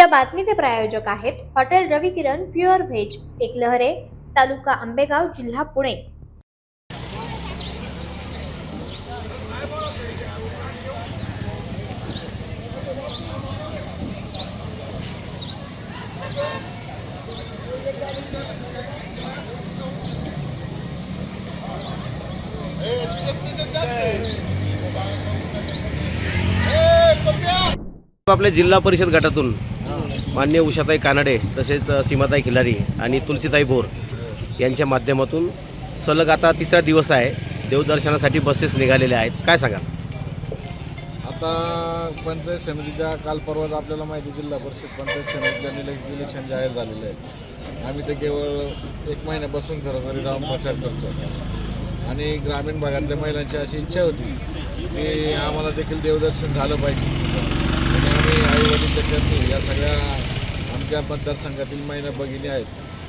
या बातमीचे प्रायोजक आहेत hotel Ravi Kiran pure veg Eklahare तालुका आंबेगाव जिल्हा पुणे. आपल्या जिल्हा परिषद गटातून मान्य उषाताई कानडे तसेच सीमाताई खिलारी आणि तुलसीताई भोर यांच्या माध्यमातून सलग आता तिसरा दिवस आहे. देवदर्शनासाठी बसेस निघालेल्या आहेत. काय सांगा आता पंचायत समितीच्या काल परवाच आपल्याला माहिती जिल्हा परिषद पंचायत समितीच्या इले- इलेक्शन जाहीर झालेले आहे आम्ही ते केवळ एक महिन्यापासून घरोघरी जाऊन प्रचार करतो. आणि ग्रामीण भागातल्या महिलांची अशी इच्छा होती की आम्हाला देखील देवदर्शन झालं पाहिजे. आम्ही आईवडील वडीलच्या या सगळ्या आमच्या मतदारसंघातील महिला भगिनी आहेत.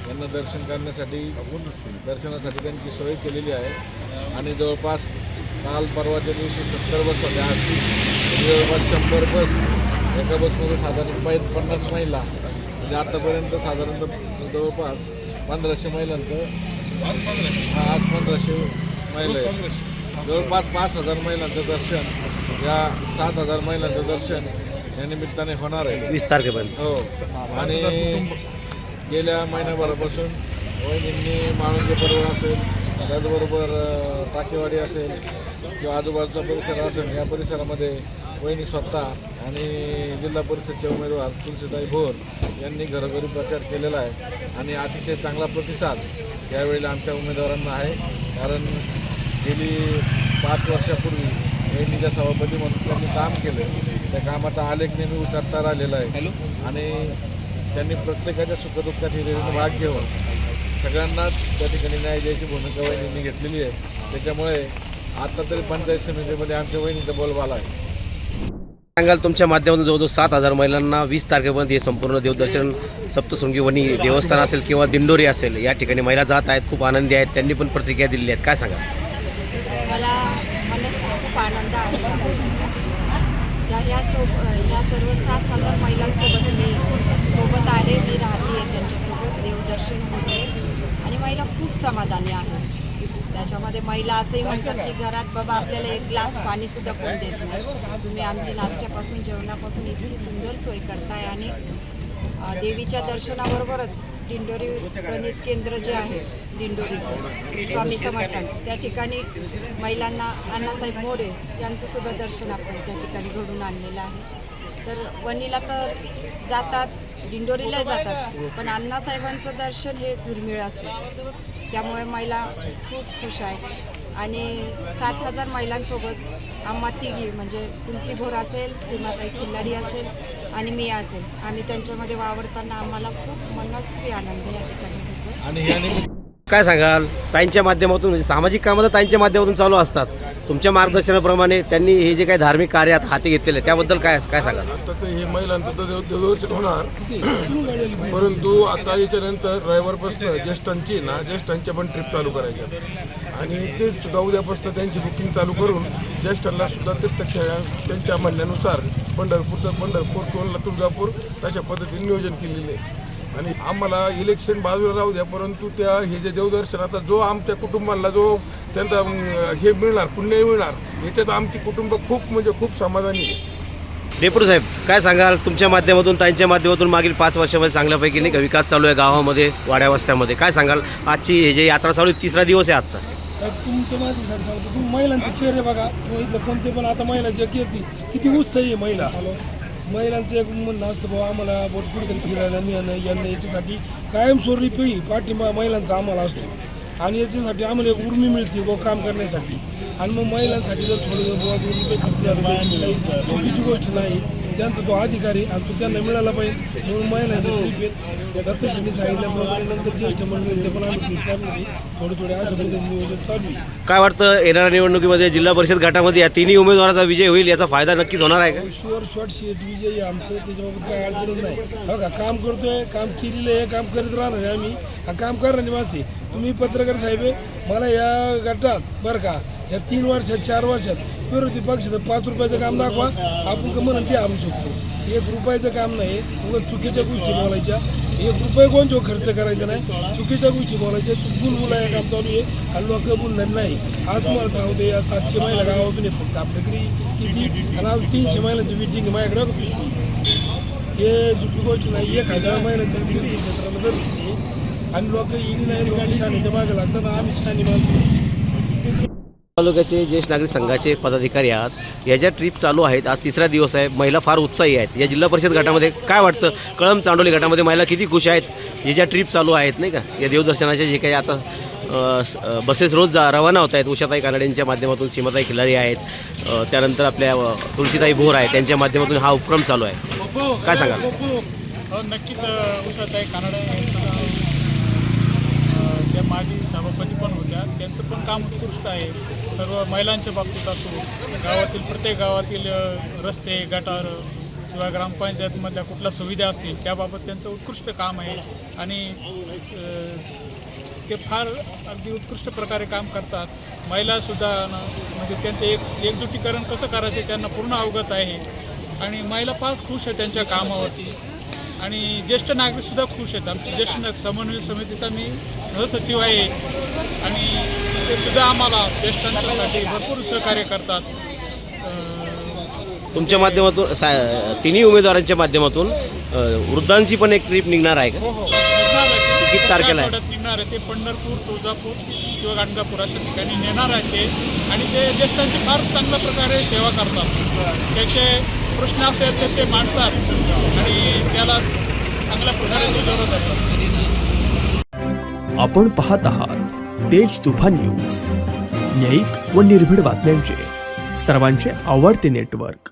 यांना दर्शन करण्यासाठी दर्शनासाठी त्यांची सोय केलेली आहे. आणि जवळपास काल परवाच्या दिवशी सत्तर बस होत्या. आज जवळपास शंभर बस एका बसमध्ये साधारण पै पन्नास महिला. म्हणजे आतापर्यंत साधारणतः जवळपास पंधराशे महिलांचं हा आज पंधराशे महिला जवळपास पाच हजार महिलांचं दर्शन या सात हजार महिलांचं दर्शन या निमित्ताने होणार आहे. वीस तारखेपर्यंत. हो. आणि गेल्या महिन्याभरापासून वहिनींनी माळुंगे पर्वळ असेल त्याचबरोबर टाकेवाडी असेल किंवा आजूबाजूचा परिसर असेल या परिसरामध्ये वहिनी स्वतः आणि जिल्हा परिषदचे उमेदवार तुलसीताई भोर यांनी घरोघरी प्रचार केलेला आहे. आणि अतिशय चांगला प्रतिसाद यावेळेला आमच्या उमेदवारांना आहे. कारण गेली पाच वर्षापूर्वी वहिनीच्या सभापती म्हणून त्यांनी काम केलं. त्या कामाचा आलेख नेहमी उचलता राहिलेला आहे. आणि त्यांनी प्रत्येकाच्या सुखदुःखात हिरिरीने भाग घेऊन सगळ्यांनाच त्या ठिकाणी न्याय द्यायची भूमिका वहिनींनी घेतलेली आहे. त्याच्यामुळे आता तरी पंचायत समितीमध्ये आमच्या वहिनीचा बोलबाला आहे. सांगाल तुमच्या माध्यमातून जवळजवळ सात हजार महिलांना वीस तारखेपर्यंत हे संपूर्ण देवदर्शन सप्तशृंगी वनी देवस्थान असेल किंवा दिंडोरी असेल या ठिकाणी महिला जात आहेत खूप आनंदी आहेत त्यांनी पण प्रतिक्रिया दिलेली आहेत. काय सांगा मला खूप आनंद आहे. या गोष्टीचा या सोब सर्व सात हजार महिलांसोबत मी सोबत आहे मी राहते त्यांच्यासोबत देवदर्शन होते. आणि महिला खूप समाधानी आहे त्याच्यामध्ये महिला असंही म्हणतात की घरात बाबा आपल्याला एक ग्लास पाणीसुद्धा कोण देत नाही. तुम्ही आमची नाश्त्यापासून जेवणापासून इतकी सुंदर सोय करताय आणि देवीच्या दर्शनाबरोबरच दिंडोरी प्रणित केंद्र जे आहे दिंडोरीचं स्वामी समर्थांचं. त्या ठिकाणी महिलांना अण्णासाहेब मोरे यांचं सुद्धा दर्शन आपण त्या ठिकाणी घडून आणलेलं आहे. तर वणीला तर जातात दिंडोरीला जातात पण अण्णासाहेबांचं दर्शन हे दुर्मिळ असतं. त्यामुळे महिला खूप खुश आहे आणि सात हजार महिलांसोबत आम्हा तिघी म्हणजे तुलसी भोर असेल सीमाताई खिल्लारी असेल आणि मी असेल. आम्ही त्यांच्यामध्ये वावरताना आम्हाला खूप मनस्वी आनंद या ठिकाणी होतो. आणि काय सांगाल? ताईंच्या माध्यमातून म्हणजे सामाजिक कामं तर ताईंच्या माध्यमातून चालू असतात. तुमच्या मार्गदर्शनाप्रमाणे त्यांनी हे जे काही धार्मिक कार्य आता हाती घेतलेले त्याबद्दल काय काय सांगाल? आताचं हे महिलांचं तर देव देवदर्शन होणार. परंतु आता याच्यानंतर रविवारपासून ज्येष्ठांची ना ज्येष्ठांच्या पण ट्रिप चालू करायच्या आणि ते सुद्धा उद्यापासून त्यांची बुकिंग चालू करून ज्येष्ठांना सुद्धा तीर्थक्षेत्र त्यांच्या म्हणण्यानुसार पंढरपूरचं पंढरपूर कोणला तुळजापूर अशा पद्धतीने नियोजन केलेले आहे. आणि आम्हाला इलेक्शन बाजूला राहू द्या परंतु त्या हे जे देवदर्शनाचा जो आमच्या कुटुंबाला जो त्यांचा हे मिळणार पुण्य मिळणार याच्यात आमची कुटुंब खूप म्हणजे खूप समाधानी आहे. डेपूर साहेब काय सांगाल? तुमच्या माध्यमातून ताईंच्या माध्यमातून मागील पाच वर्षामध्ये चांगल्यापैकी नाही का? विकास चालू आहे गावामध्ये वाड्या वस्त्यामध्ये. काय सांगाल? आजची हे जे यात्रा चालू आहे तिसरा दिवस आहे आजचा. साहेब तुमच्या माझ्यासाठी सांगतो तुम्ही महिलांचे चेहरे बघा. किंवा इथलं कोणते पण आता महिला जे येते किती उत्साही आहे महिला. महिलांचं एक म्हणणं असतं बाबा आम्हाला बोट कुठेतरी फिरायला नेणं यांना याच्यासाठी कायमस्वरूपी पाठिंबा महिलांचा आम्हाला असतो. आणि याच्यासाठी आम्हाला एक उर्मी मिळते व काम करण्यासाठी. आणि मग महिलांसाठी जर थोडं जर खर्च झाला काही चुकीची गोष्ट नाही. त्यांचा तो अधिकारी आणि तो त्यांना मिळाला पाहिजे. म्हणून महिलांचे ट्रीप आहेत दत्तशांनी सांगितल्याप्रमाणे नंतर ज्येष्ठ मंडळीचे पण आम्ही ट्रीप करणार थोडे थोडे असं पद्धतीने नियोजन चालू आहे. काय वाटतं येणाऱ्या निवडणुकीमध्ये जिल्हा परिषद गटामध्ये या तिन्ही उमेदवाराचा विजय होईल याचा फायदा नक्कीच होणार आहे का? शुअर शॉर्ट शेट विजय आहे आमचं त्याच्याबाबत काही अडचणच नाही. हो का काम करतोय काम केलेलं आहे काम करीत राहणार आहे आम्ही. हा काम करणारी माणसे तुम्ही पत्रकार साहेब आहे, मला या गटात बरं का या तीन वर्षात चार वर्षात विरोधी पक्षाचं पाच रुपयाचं काम दाखवा. आपण का म्हणून ते आणू शकतो. एक रुपयाचं काम नाही उगाच चुकीच्या गोष्टी बोलायच्या. एक रुपये कोणचो खर्च करायचा नाही चुकीच्या गोष्टी बोलायच्या. बुलबुला हे काम चालू आहे. आणि लोक बोलणार नाही. आज तुम्हाला सांगतो या सातशे महिला गावाकडे फक्त आपल्याकडे किती? आणि आज तीनशे महिलांची मिटिंग माझ्याकडे पिशवी. हे सुटी गोष्ट नाही. एक हजार महिन्यात तीर्थक्षेत्राला दर्शन आहे. आणि लोक इडी नाही लोक शाणीच्या मागे लागतात. आम्ही शाणी माणसं. तालुक्याचे ज्येष्ठ नागरिक संघाचे पदाधिकारी आहात. या ज्या ट्रीप चालू आहेत आज तिसरा दिवस आहे. महिला फार उत्साही आहेत. या जिल्हा परिषद गटामध्ये काय वाटतं? कळम चांडोली गटामध्ये महिला किती खुश आहेत? या ज्या ट्रीप चालू आहेत नाही का? या देवदर्शनाच्या जे काही आता अ, बसेस रोज जा रवाना होत आहेत. उषाताई कानडेंच्या माध्यमातून सीमाताई खिलारी आहेत. अ, त्यानंतर आपल्या अ, तुळशीताई भोर आहेत. त्यांच्या माध्यमातून हा उपक्रम चालू आहे. काय सांगाल? हो, हो. हो नक्कीच अ, उषाताई कानडे यांचं अ, त्या माजी सभापती त्यांचं पण काम उत्कृष्ट आहे. सर्व महिलांच्या बाबतीत असो गावातील प्रत्येक गावातील रस्ते गटार किंवा ग्रामपंचायतमधल्या कुठल्या सुविधा असतील त्याबाबत त्यांचं उत्कृष्ट काम आहे. आणि ते फार अगदी उत्कृष्ट प्रकारे काम करतात. महिलासुद्धा म्हणजे त्यांचं एक एकजुटीकरण कसं करायचे त्यांना पूर्ण अवगत आहे. आणि महिला फार खुश आहे त्यांच्या कामावरती. आणि ज्येष्ठ नागरिकसुद्धा खुश आहेत. आमचे ज्येष्ठ नागरिक समन्वय समितीचा मी सहसचिव आहे. आणि ते सुद्धा आम्हाला ज्येष्ठांच्यासाठी भरपूर सहकार्य करतात. तुमच्या माध्यमातून सा तिन्ही उमेदवारांच्या माध्यमातून वृद्धांची पण एक ट्रीप निघणार आहे का? हो हो. किती तारखेला निघणार आहे ते पंढरपूर तुळजापूर किंवा गाणगापूर अशा ठिकाणी नेणार आहे ते. आणि ते ज्येष्ठांची फार चांगल्या प्रकारे सेवा करतात. त्याचे प्रश्न असेल तर ते मांडतात आणि त्याला चांगल्या प्रकारे जुजवत असतात आपण पाहत आहात तेज तुफान न्यूज. न्यायिक व निर्भीड बातम्यांचे. सर्वांचे आवडते नेटवर्क.